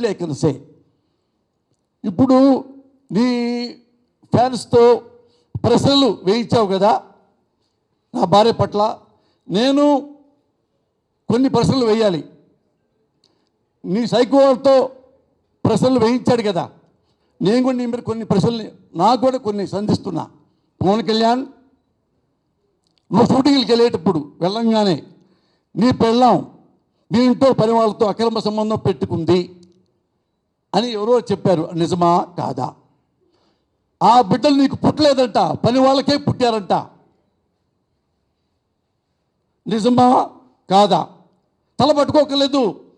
Proudly I can say. ఇప్పుడు నీ ఫ్యాన్స్తో ప్రశ్నలు వేయించావు కదా నా భార్య పట్ల నేను కొన్ని ప్రశ్నలు వేయాలి. నీ సైకోతో ప్రశ్నలు వేయించాడు కదా నేను కూడా నీ మీద కొన్ని ప్రశ్నలు నాకు కూడా కొన్ని సంధిస్తున్నా. పవన్ కళ్యాణ్ నువ్వు షూటింగ్కి వెళ్ళేటప్పుడు వెళ్ళంగానే నీ పెళ్ళాం మీ ఇంట్లో పని వాళ్ళతో అక్రమ సంబంధం పెట్టుకుంది. అని ఎవరో చెప్పారు నిజమా కాదా? ఆ బిడ్డలు నీకు పుట్టలేదంట పని వాళ్ళకే పుట్టారంట. నిజమా కాదా? తల పట్టుకోకలేదు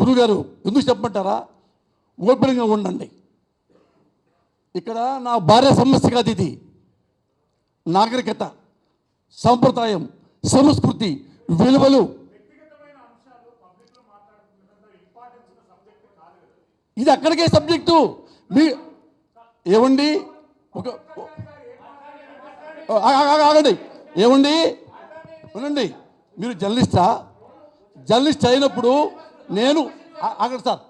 గురుగారు ఎందుకు చెప్పమంటారా? ఓపెన్గా ఉండండి. ఇక్కడ నా భార్య సమస్య కాదు ఇది. నాగరికత సంప్రదాయం సంస్కృతి విలువలు ఇది అక్కడికే సబ్జెక్టు. మీ ఏమండి ఒక ఆగండి. ఏమండి వినండి మీరు జర్నలిస్టా? జర్నలిస్ట్ అయినప్పుడు నేను ఆగండి సార్.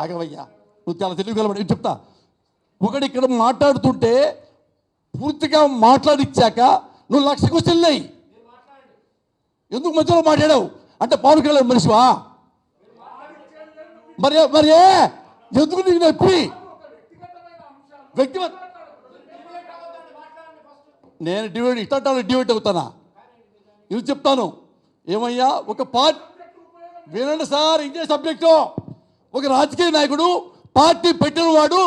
ఆగవయ్యా. నువ్వు చాలా తెలివి కలబడి చెప్తా. ఒకటి ఇక్కడ మాట్లాడుతుంటే పూర్తిగా మాట్లాడిచ్చాక నువ్వు లక్ష క్వశ్చన్లు ఎందుకు మధ్యలో మాట్లాడావు? అంటే పవన్ కళ్యాణ్ మనిషివా? మరి మరి ఎందుకు నీకు నొప్పి? వ్యక్తిగత నేను డివైడ్ ఇట్టాను డివైడ్ అవుతానా? ఇది చెప్తాను. ఏమయ్యా ఒక పార్ట్ వినండి సార్ ఇదే సబ్జెక్టు. ఒక రాజకీయ నాయకుడు పార్టీ పెట్టిన వాడు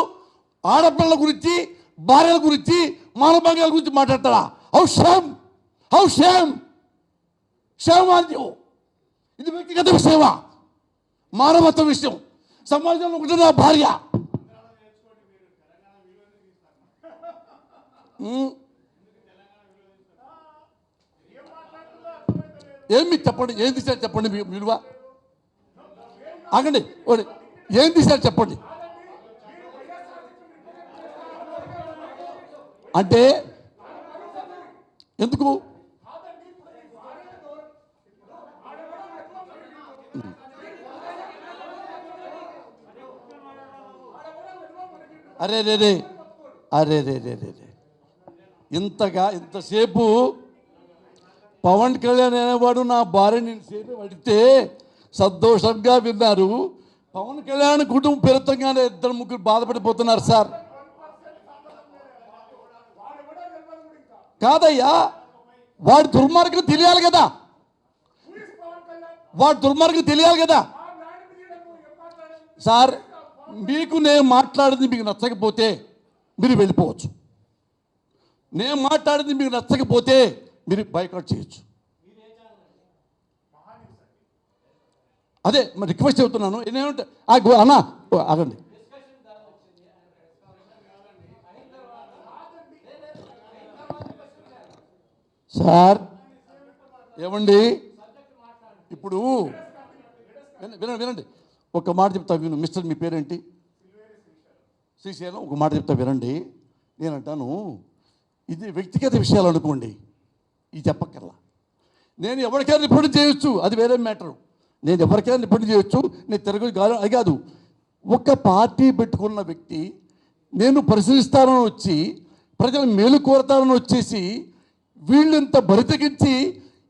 ఆడపిల్లల గురించి భార్యల గురించి మానభంగాల గురించి మాట్లాడతాడా? How shame how shame shame ఇది వ్యక్తిగత విషయమా మానవత్వ విషయం. సమాజంలో ఉంటున్న భార్య. ఏమి చెప్పండి? ఏం తీశారు చెప్పండి మీ విలువ? ఆగండి ఓడి. ఏం తీశారు చెప్పండి? అంటే ఎందుకు? అరే రే రే. అరే రే రే రే రే. ఇంతగా ఇంతసేపు పవన్ కళ్యాణ్ అనేవాడు నా భార్యని సేపు పడితే సంతోషంగా విన్నారు. పవన్ కళ్యాణ్ కుటుంబం పెరుతంగానే ఇద్దరు ముగ్గురు బాధపడిపోతున్నారు సార్. కాదయ్యా వాడి దుర్మార్గం తెలియాలి కదా. వాడి దుర్మార్గం తెలియాలి కదా. సార్ మీకు నేను మాట్లాడింది మీకు నచ్చకపోతే మీరు వెళ్ళిపోవచ్చు. నేను మాట్లాడింది మీకు నచ్చకపోతే మీరు బైకాట్ చేయొచ్చు. అదే మరి రిక్వెస్ట్ చెబుతున్నాను. నేనేమంటే ఆ అన్న ఓ, ఆగండి. సార్ ఏమండి? ఇప్పుడు వినండి వినండి. ఒక మాట చెప్తా విను. మిస్టర్ మీ పేరేంటి? శ్రీశైలం. ఒక మాట చెప్తా వినండి. నేను అంటాను ఇది వ్యక్తిగత విషయాలు అనుకోండి. ఇది చెప్పక్కర్లా. నేను ఎవరికైనా రిపోర్ట్ చేయొచ్చు. అది వేరే మ్యాటరు. నేను ఎవరికైనా రిపోర్ట్ చేయొచ్చు. నేను తిరగదు కాదు అది కాదు. ఒక పార్టీ పెట్టుకున్న వ్యక్తి నేను పరిశీలిస్తానని వచ్చి ప్రజలు మేలు కోరతానని వచ్చేసి వీళ్ళు ఇంత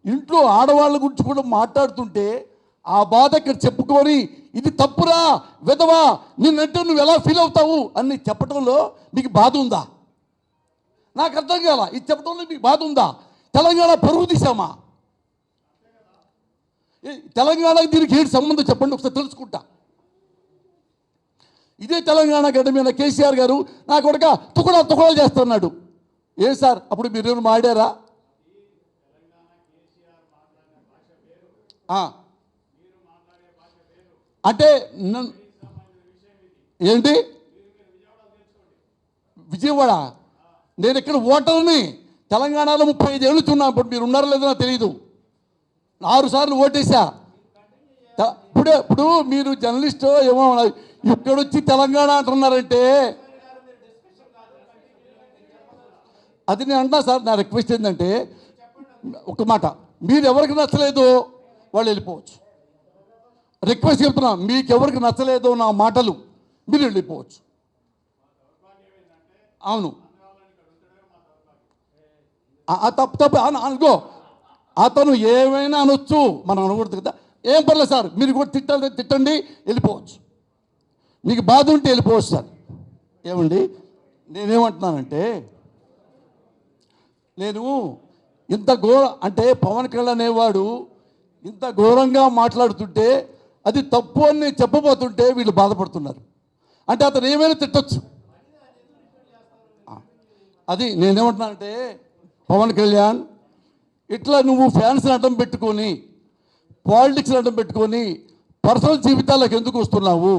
ఇంట్లో ఆడవాళ్ళ గురించి కూడా మాట్లాడుతుంటే ఆ బాధ ఇక్కడ చెప్పుకొని ఇది తప్పురా విధవా నిన్నంటే నువ్వు ఎలా ఫీల్ అవుతావు? అని చెప్పడంలో మీకు బాధ ఉందా? నాకు అర్థం కాల ఇది చెప్పడంలో మీకు బాధ ఉందా? తెలంగాణ పరుగు తీసామా ఏ, తెలంగాణకి దీనికి ఏంటి సంబంధం చెప్పండి ఒకసారి తెలుసుకుంటా. ఇదే తెలంగాణ గడ్డ మీద కేసీఆర్ గారు నా కొడుక తుకుడా తుకుడాలు చేస్తున్నాడు. ఏ సార్ అప్పుడు మీరు మాడారా? ఆ. అంటే ఏంటి? విజయవాడ. నేను ఇక్కడ ఓటర్ని తెలంగాణలో ముప్పై ఐదు ఏళ్ళు చున్నా ఇప్పుడు మీరు ఉన్నారో లేదో నాకు తెలియదు ఆరు సార్లు ఓటేసా ఇప్పుడే ఇప్పుడు ఇప్పుడు మీరు జర్నలిస్ట్ ఏమో ఇక్కడొచ్చి తెలంగాణ అంటున్నారంటే అది నేను అంటా సార్ నా రిక్వెస్ట్ ఏంటంటే ఒక మాట మీరు ఎవరికి నచ్చలేదు వాళ్ళు వెళ్ళిపోవచ్చు. రిక్వెస్ట్ చెప్తున్నా మీకు ఎవరికి నచ్చలేదో నా మాటలు మీరు వెళ్ళిపోవచ్చు. అవును. ఆ- తప్పు తప్పు అనుకో అతను ఏమైనా అనొచ్చు మనం అనకూడదు కదా. ఏం పర్లేదు సార్ మీరు కూడా తిట్టాలి తిట్టండి వెళ్ళిపోవచ్చు. మీకు బాధ ఉంటే వెళ్ళిపోవచ్చు సార్. ఏమండి? నేనేమంటున్నానంటే నేను ఇంత ఘోర అంటే పవన్ కళ్యాణ్ అనేవాడు ఇంత ఘోరంగా మాట్లాడుతుంటే అది తప్పు అని నేను చెప్పబోతుంటే వీళ్ళు బాధపడుతున్నారు. అంటే అతను ఏమైనా తిట్టచ్చు. అది నేనేమంటున్నానంటే పవన్ కళ్యాణ్ ఇట్లా నువ్వు ఫ్యాన్స్ని అడ్డం పెట్టుకొని పాలిటిక్స్ని అడ్డం పెట్టుకొని పర్సనల్ జీవితాలకు ఎందుకు వస్తున్నావు?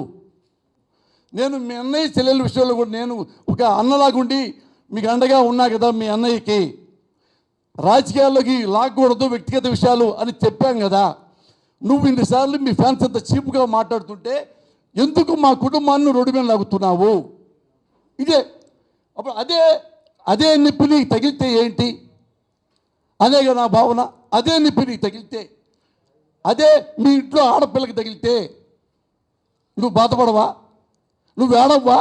నేను మీ అన్నయ్య చెల్లెల విషయంలో కూడా నేను ఒక అన్నలాగుండి మీకు అండగా ఉన్నా కదా మీ అన్నయ్యకి. రాజకీయాల్లోకి లాక్కూడదు వ్యక్తిగత విషయాలు అని చెప్పాం కదా. నువ్వు ఇన్నిసార్లు మీ ఫ్యాన్స్ అంత చీప్గా మాట్లాడుతుంటే ఎందుకు మా కుటుంబాన్ని రోడ్డు మీద లాగుతున్నావు? ఇదే అప్పుడు అదే అదే నొప్పి నీకు తగిలితే ఏంటి? అదే నా భావన అదే నొప్పి నీకు తగిలితే అదే మీ ఇంట్లో ఆడపిల్లకి తగిలితే నువ్వు బాధపడవా? నువ్వు ఏడవ్వా?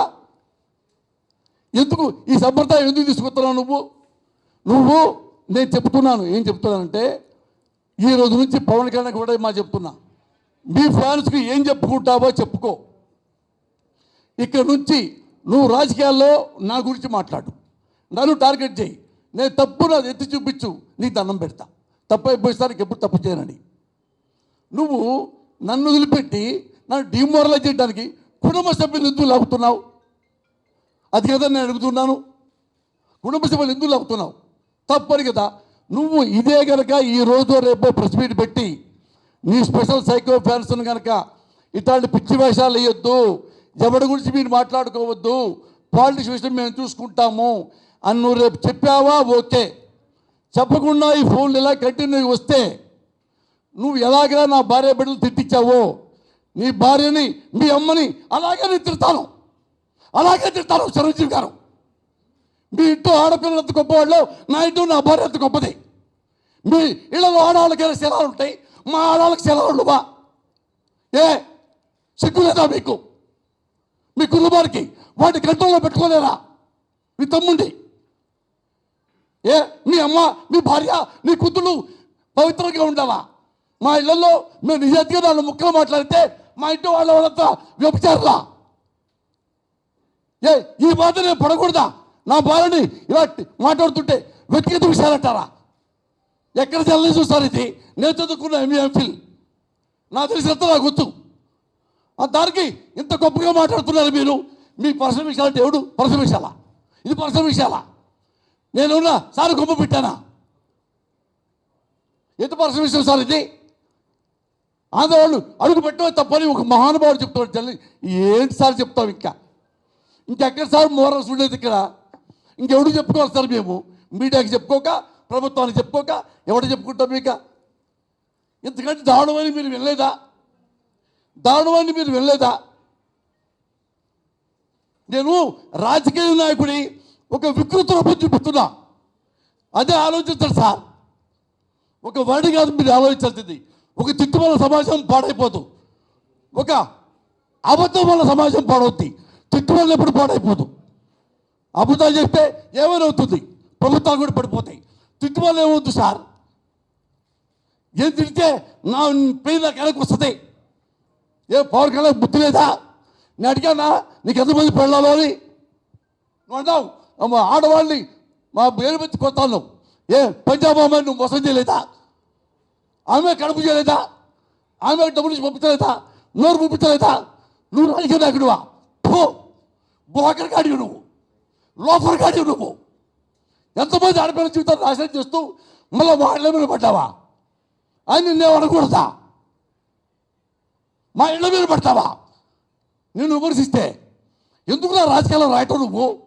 ఎందుకు ఈ సంప్రదాయం ఎందుకు తీసుకొస్తున్నావు నువ్వు? నువ్వు నేను చెప్తున్నాను ఏం చెప్తున్నానంటే ఈ రోజు నుంచి పవన్ కళ్యాణ్ కూడా మా చెప్తున్నా. మీ ఫ్యాన్స్కి ఏం చెప్పుకుంటావో చెప్పుకో. ఇక్కడ నుంచి నువ్వు రాజకీయాల్లో నా గురించి మాట్లాడు. నన్ను టార్గెట్ చేయి. నేను తప్పు నాది ఎత్తి చూపించు. నీ దండం పెడతా. తప్పు అయిపోయేసరికి ఎప్పుడు తప్పు చేయనని. నువ్వు నన్ను వదిలిపెట్టి నన్ను డిమోరలైజ్ చేయడానికి కుటుంబ సభ్యులు ఎందుకు లాగుతున్నావు? అది కదా నేను అడుగుతున్నాను. కుటుంబ సభ్యులు ఎందుకు లాగుతున్నావు? తప్పని కదా. నువ్వు ఇదే గనక ఈ రోజు రేపో ప్రెస్ మీట్ పెట్టి నీ స్పెషల్ సైకో ఫ్యాన్స్ కనుక ఇట్లాంటి పిచ్చి వేషాలు వేయొద్దు. ఎవరి గురించి మీరు మాట్లాడుకోవద్దు. పాలిటిక్స్ విషయం మేము చూసుకుంటాము. అని నువ్వు రేపు చెప్పావా? ఓకే. చెప్పకుండా ఈ ఫోన్లు ఇలా కంటిన్యూ వస్తే నువ్వు ఎలాగా నా భార్య బిడ్డలు తిట్టించావో నీ భార్యని మీ అమ్మని అలాగే నేను తిడతాను. అలాగే తిడతాను చిరంజీవి గారు. మీ ఇంట్లో ఆడపిల్లలు ఎంత గొప్పవాళ్ళు నా ఇంట్లో నా భార్య ఎంత గొప్పది? మీ ఇళ్ళలో ఆడవాళ్ళకైనా శిలాలు ఉంటాయి మా ఆడవాళ్ళకి శిలాలు బా ఏ? సిగ్గు లేదా మీకు? మీ కుటుంబానికి వాటి కంట్రోల్లో పెట్టుకోలేరా? మీ తమ్ముండి ఏ? మీ అమ్మ మీ భార్య మీ కూతురు పవిత్రంగా ఉండాలా మా ఇళ్ళల్లో మేము నిజాతిగా నాలుగు ముక్కలు మాట్లాడితే మా ఇంటి వాళ్ళ వాళ్ళంతా వ్యభిచారులా? ఏ ఈ మాట నేను పడకూడదా? నా బాలని ఇలా మాట్లాడుతుంటే వ్యక్తిగత విషయాలంటారా ఎక్కడ చల్లని చూస్తారు ఇది? నేను చదువుకున్న ఎంఏఎంఫిల్ నా తెలిసినంత నాకు గుర్తు. దానికి ఇంత గొప్పగా మాట్లాడుతున్నారు మీరు. మీ పర్సనల్ విషయాలు దేవుడు ఎవడు? పర్సనల్ విషయాలా? ఇది పర్సనల్ విషయాలా? నేనున్నా సార్ గొప్ప పెట్టానా ఎంత పర్సనల్ విషయం సార్ ఇది? ఆంధ్రవాళ్ళు అడుగు పెట్టడం తప్పని ఒక మహానుభావుడు చెప్తాడు జల్లి ఏంటి సార్ చెప్తాం ఇంకా? ఇంకెక్కడ సార్ మోరల్స్ ఉండేది ఇక్కడ? ఇంకెవడు చెప్పుకోవాలి సార్ మేము? మీడియాకి చెప్పుకోక ప్రభుత్వానికి చెప్పుకోక ఎవడు చెప్పుకుంటాం మీక ఎందుకంటే దారుణమని మీరు వెళ్ళలేదా దారుణమని మీరు వెళ్ళలేదా నేను రాజకీయ నాయకుడి ఒక వికృత రూపం చూపిస్తున్నా. అదే ఆలోచించాలి సార్. ఒక వర్డ్ కాదు మీరు ఆలోచించాల్సింది. ఒక తిట్టు వల్ల సమాజం పాడైపోదు. ఒక అబద్ధం వల్ల సమాజం పాడవుద్ది. తిట్టు వల్ల ఎప్పుడు పాడైపోదు. అబద్ధాలు చెప్తే ఏమైనా అవుతుంది ప్రభుత్వాలు కూడా పడిపోతాయి. తిట్టు వల్ల ఏమవుద్దు సార్? ఏం తిడితే నా పేరు నాకు వెనక్కి వస్తుంది. ఏ పవర్ కళ్యాణ్ బుద్ధి లేదా? నేను అడిగానా? నీకు ఎంతమంది పెళ్ళాలో అని? నువ్వు అంటావు మా ఆడవాళ్ళని మా పేరు పెట్టి కొత్తాను ఏ పంజాబ్ అమ్మాయి నువ్వు మోసం చేయలేదా? ఆమె కడుపు చేయలేదా? ఆమె డబ్బులు నుంచి పంపించలేదా? నోరు పంపించలేదా? నువ్వు రాజకీయ నాయకుడువా? పో బ్రోకర్ కాడివి నువ్వు. లోపలిగా కాడివి నువ్వు. ఎంతమంది ఆడపిల్ల జీవితాన్ని నాశనం చేస్తూ మళ్ళీ వాళ్ళ మీద పడ్డావా? అని నిన్నే అనకూడదా? మా ఇళ్ళ మీద పడతావా నేను విమర్శిస్తే ఎందుకు నా రాజకీయాల్లో రాయటం నువ్వు?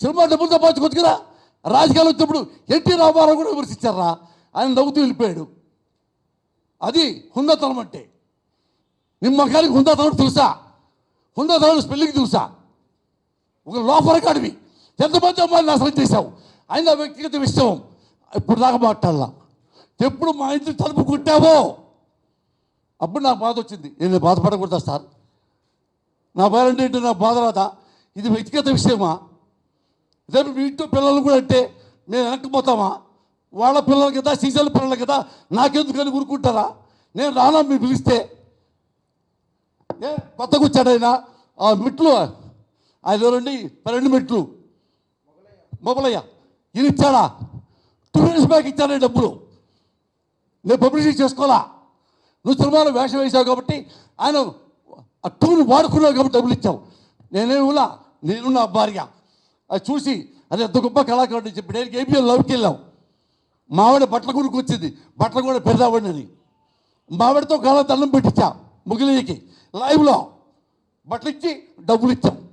సినిమా డబ్బులు సంపాదించుకోవచ్చు కదా రాజకీయాలు వచ్చినప్పుడు ఎన్టీ రామారావు కూడా విమర్శించారా? ఆయన నవ్వుతూ వెళ్ళిపోయాడు. అది హుందాతనం అంటే. నిమ్మకానికి హుందాతనం తెలుసా? హుందాతనం స్పెల్లింగ్ తెలుసా? ఒక లోపల కాడివి. ఎంతమంది అమ్మాయిని నాశనం చేశావు? అయినా వ్యక్తిగత విషయం. ఇప్పుడు దాకా మాట్లాడాల. ఎప్పుడు మా ఇంటి తలుపు కుట్టావో? అప్పుడు నాకు బాధ వచ్చింది. నేను బాధపడకూడదా సార్? నా పేరెంట్ ఏంటో నా బాధ రాదా? ఇది వ్యక్తిగత విషయమా? ఇదే మీ ఇంట్లో పిల్లలు కూడా అంటే మేము వెనక్కిపోతామా? వాళ్ళ పిల్లలు కదా సీజన్ పిల్లలు కదా నాకెందుకని ఊరుకుంటారా? నేను రానా మీరు పిలిస్తే? ఏ కొత్తగా వచ్చాడైనా ఆ మెట్లు ఆయన ఎవరండి పన్నెండు మెట్లు. మొబలయ్య ఇది ఇచ్చాడా? టూ ఇయర్స్ బ్యాక్ ఇచ్చాడే డబ్బులు. నేను పబ్లిసిటీ చేసుకోవాలా? నువ్వు సినిమాలో వేషం వేసావు కాబట్టి ఆయన ఆ టూని వాడుకున్నావు కాబట్టి డబ్బులు ఇచ్చావు. నేనేమిలా నేను నా భార్య. అది చూసి అది ఎంత గొప్ప కళాకారుడు చెప్పి నేను ఏపీఎల్ లవ్కి వెళ్ళాం. మావిడ బట్టల కొడుకు వచ్చింది. బట్టలు కూడా పెడదామండి మావిడితో మావిడతో కళ దండం పెట్టించా ముగిలికి. లైవ్లో బట్టలు ఇచ్చి డబ్బులు ఇచ్చాం.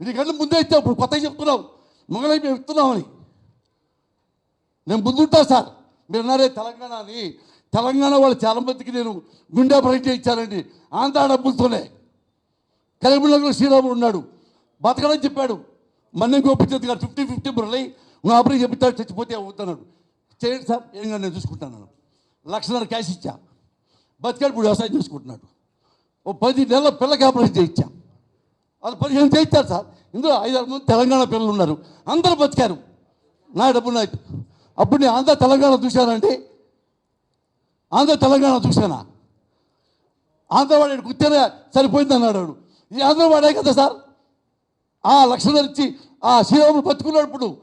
ఇది కంటే ముందే ఇచ్చావు ఇప్పుడు కొత్తగా చెప్తున్నావు? మొగలై మేము ఇస్తున్నామని నేను ముందుంటా సార్. మీరు అన్నారే తెలంగాణ అని తెలంగాణ వాళ్ళు చాలా మందికి నేను గుండె పరిచయం ఇచ్చానండి ఆంధ్ర డబ్బులతోనే. కరీంనగర్లో శ్రీరాముడు ఉన్నాడు. బతకడని చెప్పాడు. మన్నే గోపించదు గారు ఫిఫ్టీ ఫిఫ్టీ మురళి నువ్వు ఆపరేషన్ చెప్తాడు చచ్చిపోతే అవుతున్నాడు చేయండి సార్ ఏం కానీ నేను చూసుకుంటాను లక్షన్నర క్యాష్ ఇచ్చా. బతికాడు ఇప్పుడు వ్యవసాయం చూసుకుంటున్నాడు. ఓ పది నెలల పిల్లకి ఆపరేషన్ చేయించాం. వాళ్ళు పదిహేను చేయించారు సార్. ఇందులో ఐదారు మంది తెలంగాణ పిల్లలు ఉన్నారు. అందరూ బతికారు. నా డబ్బు నాయకు అప్పుడు నేను ఆంధ్ర తెలంగాణ చూశానండి. ఆంధ్ర తెలంగాణ చూశానా? ఆంధ్రవాడు గుర్తేనే సరిపోయింది అన్నాడు వాడు. ఈ ఆంధ్రవాడే కదా సార్? ఆ లక్షణం ఇచ్చి ఆ శ్రీరాములు బతుకున్నాడు ఇప్పుడు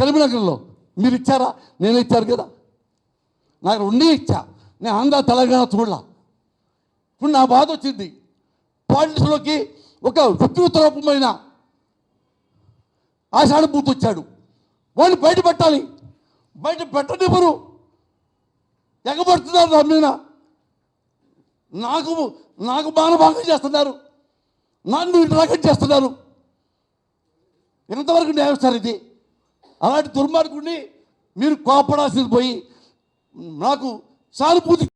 తెలిమినగరంలో మీరు ఇచ్చారా? నేను ఇచ్చారు కదా. నాకు రెండే ఇచ్చా. నేను ఆంధ్ర తెలంగాణ చూడలా. ఇప్పుడు నా బాధ వచ్చింది. పాలిటిక్స్లోకి ఒక వ్యక్తిగత రూపమైన ఆషాఢభూతి వచ్చాడు వాడిని బయట పెట్టాలి. బయట పెట్టనివ్వరు. ఎగబడుతున్నారు నా మీద. నాకు నాకు బాణభాగం చేస్తున్నారు. నన్ను ఇంటరాగం చేస్తున్నారు. ఎంతవరకు న్యాయం సార్ ఇది? అలాంటి దుర్మార్గుడిని మీరు కోపడాల్సింది పోయి నాకు సానుభూతి